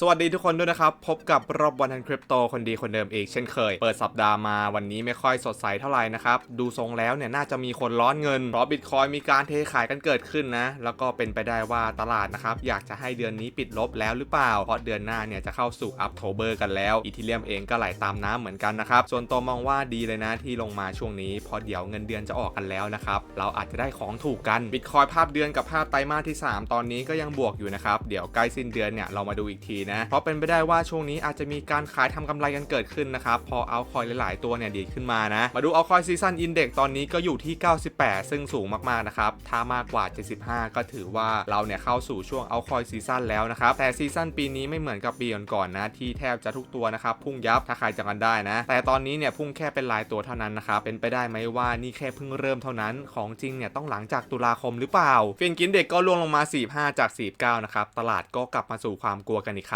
สวัสดีทุกคนด้วยนะครับ พบกับรอบวันทันคริปโตคนดีคนเดิมอีกเช่นเคย เปิดสัปดาห์มาวันนี้ไม่ค่อยสดใสเท่าไหร่นะครับ ดูทรงแล้วเนี่ยน่าจะมีคนร้อนเงิน เพราะบิตคอยมีการเทขายกันเกิดขึ้นนะ แล้วก็เป็นไปได้ว่าตลาดนะครับ อยากจะให้เดือนนี้ปิดลบแล้วหรือเปล่า เพราะเดือนหน้าเนี่ยจะเข้าสู่อัปโทเบอร์กันแล้วอีทีเรียมเองก็ไหลตามน้ำเหมือนกันนะครับส่วนตัวมองว่าดีเลยนะที่ลงมาช่วงนี้เพราะเดี๋ยวเงินเดือนจะออกกันแล้วนะครับเราอาจจะได้ของถูกกันบิตคอยภาพเดือนกับภาพไตรมาสที่ 3 ตอนนี้ก็ยังบวกอยู่นะครับเดี๋ยวใกล้สิ้นเดือนเนี่ยเรามาดูอีกทีนะ เพราะเป็นไปได้ว่าช่วงนี้อาจจะมีการขายทำกำไรกันเกิดขึ้นนะครับพอเอาคอยหลาย ๆ ตัวเนี่ยดีขึ้นมานะ มาดูเอาคอยซีซันอินเด็กตอนนี้ก็อยู่ที่ 98 ซึ่งสูงมาก ๆ นะครับ ถ้ามากกว่า 75 ก็ถือว่าเราเนี่ยเข้าสู่ช่วงเอาคอยซีซันแล้วนะครับ แต่ซีซันปีนี้ไม่เหมือนกับปีก่อนๆนะ ที่แทบจะทุกตัวนะครับพุ่งยับถ้าใครจำกันได้นะ แต่ตอนนี้เนี่ยพุ่งแค่เป็นรายตัวเท่านั้นนะครับเป็นไปได้ไหมว่านี่แค่เพิ่งเริ่มเท่านั้นของจริงเนี่ยต้องหลังจากตุลาคมหรือเปล่าฟินกินเด็กก็ล่วงลงมา 45 จาก 49 นะครับตลาดก็กลับมาสู่ความกลัวกันอีกครั้ง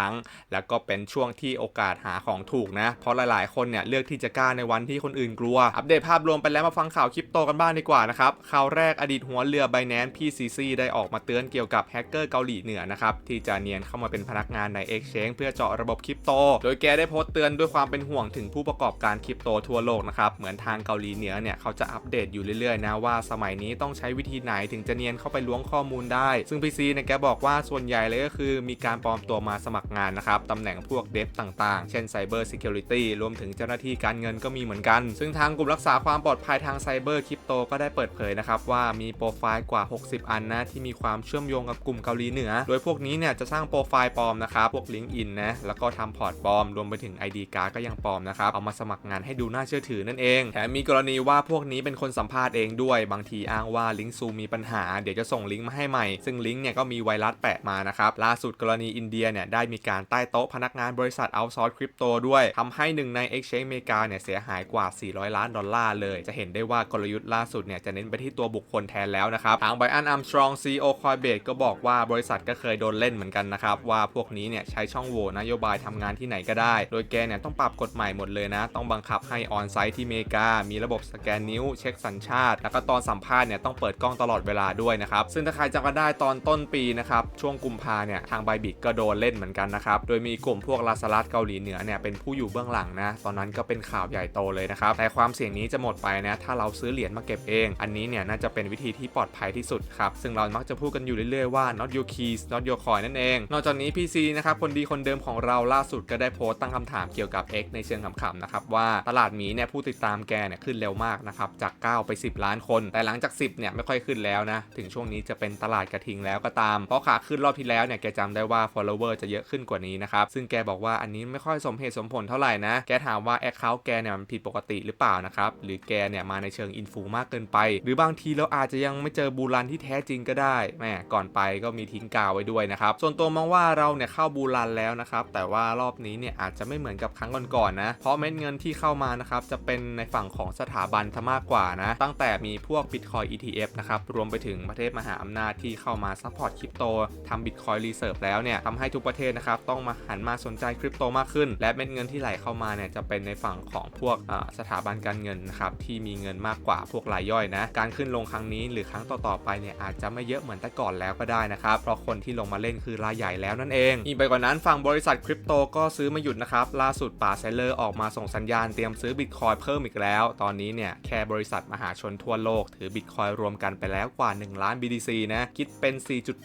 แล้วก็เป็นช่วงที่โอกาสหาของถูกนะ เพราะหลายๆ คนเนี่ยเลือกที่จะกล้าในวันที่คนอื่นกลัว อัปเดตภาพรวมไปแล้วมาฟังข่าวคริปโตกันบ้างดีกว่านะครับข่าวแรกอดีตหัวเรือไบแนนพีซีซีได้ออกมาเตือนเกี่ยวกับแฮกเกอร์เกาหลีเหนือนะครับที่จะเนียนเข้ามาเป็นพนักงานใน Exchange เพื่อเจาะระบบคริปโต โดยแกได้โพสต์เตือนด้วยความเป็นห่วงถึงผู้ประกอบการคริปโตทั่วโลกนะครับเหมือนทางเกาหลีเหนือเนี่ยเขาจะอัปเดตอยู่เรื่อยๆนะว่าสมัยนี้ต้องใช้วิธีไหนถึงจะเนียนเข้าไปล้วงข้อมูลได้ ซึ่ง PC เนี่ยแกบอกว่าส่วนใหญ่เลยก็คือมีการปลอมตัวมาสมัครงานนะครับตำแหน่งพวกเดฟต่างๆ เช่น Cyber Security รวมถึงเจ้าหน้าที่การเงินก็มีเหมือนกัน ซึ่งทางกลุ่มรักษาความปลอดภัยทางไซเบอร์คริปโตก็ได้เปิดเผยนะครับว่ามีโปรไฟล์กว่า 60 อันนะที่มีความเชื่อมโยงกับกลุ่มเกาหลีเหนือ โดยพวกนี้เนี่ยจะสร้างโปรไฟล์ปลอมนะครับพวกลิงก์อินนะแล้วก็ทำพอร์ตปลอมรวมไปถึง ID การ์ดก็ยังปลอมนะครับเอามาสมัครงานให้ดูน่าเชื่อถือนั่นเองแถมมีกรณีว่าพวกนี้เป็นคนสัมภาษณ์เองด้วยบางทีอ้างว่าลิงก์ซูมีปัญหาเดี๋ยวจะส่งลิงก์มาให้ใหม่ ซึ่งลิงก์เนี่ยก็มีไวรัสแปะมานะครับล่าสุดกรณีอินเดียเนี่ยได้มีการใต้โต๊ะพนักงานบริษัทเอาซอร์สคริปโตด้วยทำให้หนึ่งใน Exchange อเมริกาเนี่ยเสียหายกว่า 400 ล้านดอลลาร์เลย จะเห็นได้ว่ากลยุทธ์ล่าสุดเนี่ยจะเน้นไปที่ตัวบุคคลแทนแล้วนะครับ ทางไบอันอัมสตรองซีโอคอยเบดก็บอกว่าบริษัทก็เคยโดนเล่นเหมือนกันนะครับ ว่าพวกนี้เนี่ยใช้ช่องโหว่นโยบายทำงานที่ไหนก็ได้ โดยแกเนี่ยต้องปรับกฎใหม่หมดเลยนะ ต้องบังคับให้ออนไซต์ที่อเมริกา มีระบบสแกนนิ้ว เช็คสัญชาติ แล้วก็ตอนสัมภาษณ์เนี่ยต้องเปิดกล้องตลอดเวลาด้วยนะครับซึ่งถ้าใครจำกันได้ตอนต้นปีนะครับช่วงกุมภาเนี่ยทางไบบิกก็โดนเล่นเหมือนกันนะครับ โดยมีกลุ่มพวกลาสลัดเกาหลีเหนือเนี่ยเป็นผู้อยู่เบื้องหลังนะ ตอนนั้นก็เป็นข่าวใหญ่โตเลยนะครับ แต่ความเสี่ยงนี้จะหมดไปนะ ถ้าเราซื้อเหรียญมาเก็บเอง อันนี้เนี่ยน่าจะเป็นวิธีที่ปลอดภัยที่สุดครับ ซึ่งเรามักจะพูดกันอยู่เรื่อยๆว่า not your keys not your coin นั่นเอง นอกจากนี้ PC นะครับ คนดีคนเดิมของเราล่าสุดก็ได้โพสต์ตั้งคำถามเกี่ยวกับ X ในเชิงขำๆนะครับว่าตลาดหมีเนี่ยผู้ติดตามแกเนี่ยขึ้นเร็วมากนะครับจาก 9 ไป 10 ล้านคน แต่หลังจาก 10เนี่ยไม่ค่อยขึ้นแล้วนะถึงช่วงนี้จะเป็นตลาดกระทิงแล้วก็ตามเพราะขาขึ้นรอบที่แล้วเนี่ยแกจำได้ว่า follower จะเยอะขึ้นกว่านี้นะครับ ซึ่งแกบอกว่าอันนี้ไม่ค่อยสมเหตุสมผลเท่าไหร่นะ แกถามว่า account แกเนี่ยมันผิดปกติหรือเปล่านะครับ หรือแกเนี่ยมาในเชิงอินฟูมากเกินไป หรือบางทีเราอาจจะยังไม่เจอบูรันที่แท้จริงก็ได้แม่ก่อนไปก็มีทิ้งกาวไว้ด้วยนะครับ ส่วนตัวมองว่าเราเนี่ยเข้าบูรันแล้วนะครับ แต่ว่ารอบนี้เนี่ยอาจจะไม่เหมือนกับครั้งก่อนๆนะ เพราะเม็ดเงินที่เข้ามานะครับจะเป็นในฝั่งของสถาบันซะมากกว่านะ ตั้งแต่มีพวก Bitcoin ETF นะครับรวมไปถึงประเทศมหาอำนาจที่เข้ามาซัพพอร์ตคริปโตทำ Bitcoin Reserve แล้วเนี่ยทำให้ทุกประเทศนะครับต้องมาหันมาสนใจคริปโตมากขึ้น และเม็ดเงินที่ไหลเข้ามาเนี่ยจะเป็นในฝั่งของพวกสถาบันการเงินนะครับที่มีเงินมากกว่าพวกรายย่อยนะการขึ้นลงครั้งนี้หรือครั้งต่อๆไปเนี่ยอาจจะไม่เยอะเหมือนแต่ก่อนแล้วก็ได้นะครับเพราะคนที่ลงมาเล่นคือรายใหญ่แล้วนั่นเองอีกไปกว่านั้นฝั่งบริษัทคริปโตก็ซื้อมาหยุดนะครับล่าสุดป่าเซเลอร์ออกมาส่งสัญญาณเตรียมซื้อบิตคอยเพิ่มอีกแล้ว ตอนนี้เนี่ยแค่บริษัทมหาชนทั่วโลกถือบิตคอยรวมกันไปแล้วกว่า 1 ล้าน BTC นะคิดเป็น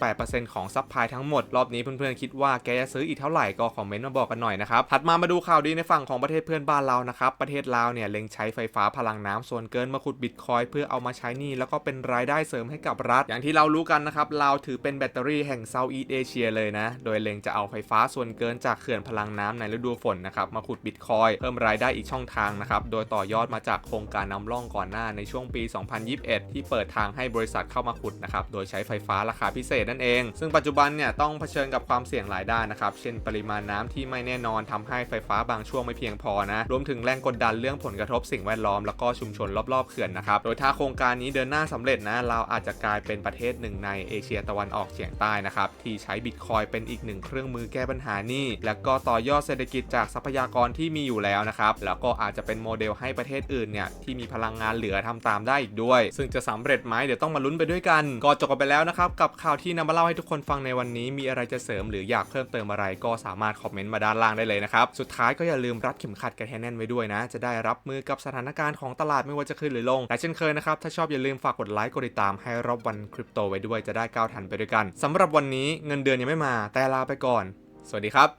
4.8%ของซัพพลายทั้งหมดรอบนี้เพื่อนๆคิดว่าแกจะซื้ออีกเท่าไหร่ก็คอมเมนต์มาบอกกันหน่อยนะครับถัดมามาดูข่าวดีในฝั่งของประเทศเพื่อนบ้านเรานะครับประเทศลาวเนี่ยเล็งใช้ไฟฟ้าพลังน้ำส่วนเกินมาขุดบิตคอยเพื่อเอามาใช้นี่แล้วก็เป็นรายได้เสริมให้กับรัฐ อย่างที่เรารู้กันนะครับลาวถือเป็นแบตเตอรี่แห่งเซาท์อีสเอเชียเลยนะ โดยเล็งจะเอาไฟฟ้าส่วนเกินจากเขื่อนพลังน้ำในฤดูฝนนะครับมาขุดบิตคอยเพิ่มรายได้อีกช่องทางนะครับโดยต่อยอดมาจากโครงการนำร่องก่อนหน้าในช่วงปี 2021 ที่เปิดทางให้บริษัทเข้ามาขุดนะครับโดยใช้ไฟฟ้าราคาพิเศษนั่นเอง ซึ่งปัจจุบันเนี่ยต้องเผชิญกับความเสี่ยงหลายด้านนะครับ เช่นปริมาณน้ำที่ไม่แน่นอนทำให้ไฟฟ้าบางช่วงไม่เพียงพอนะ รวมถึงแรงกดดันเรื่องผลกระทบสิ่งแวดล้อมแล้วก็ชุมชนรอบๆเขื่อนนะครับ โดยถ้าโครงการนี้เดินหน้าสำเร็จนะเราอาจจะกลายเป็นประเทศหนึ่งในเอเชียตะวันออกเฉียงใต้นะครับที่ใช้บิตคอยเป็นอีกหนึ่งเครื่องมือแก้ปัญหานี้แล้วก็ต่อยอดเศรษฐกิจจากทรัพยากรที่มีอยู่แล้วนะครับแล้วก็อาจจะเป็นโมเดลให้ประเทศอื่นเนี่ยที่มีพลังงานเหลือทำตามได้อีกด้วย ซึ่งจะสำเร็จไหมเดี๋ยวต้องมาลุ้นไปด้วยกันก็จบกันไปแล้วนะครับกับข่าวที่นำมาเล่าให้ทุกคนฟังในวันนี้มีอะไรจะเสริมหรืออยากเพิ่มเติมมอะไรก็สามารถคอมเมนต์มาด้านล่างได้เลยนะครับ สุดท้ายก็อย่าลืมรัดเข็มขัดกันให้แน่นไว้ด้วยนะ จะได้รับมือกับสถานการณ์ของตลาดไม่ว่าจะขึ้นหรือลง และเช่นเคยนะครับ ถ้าชอบอย่าลืมฝากกดไลค์กดติดตามให้รอบวันคริปโตไว้ด้วยจะได้ก้าวทันไปด้วยกันสำหรับวันนี้เงินเดือนยังไม่มา แต่ลาไปก่อน สวัสดีครับ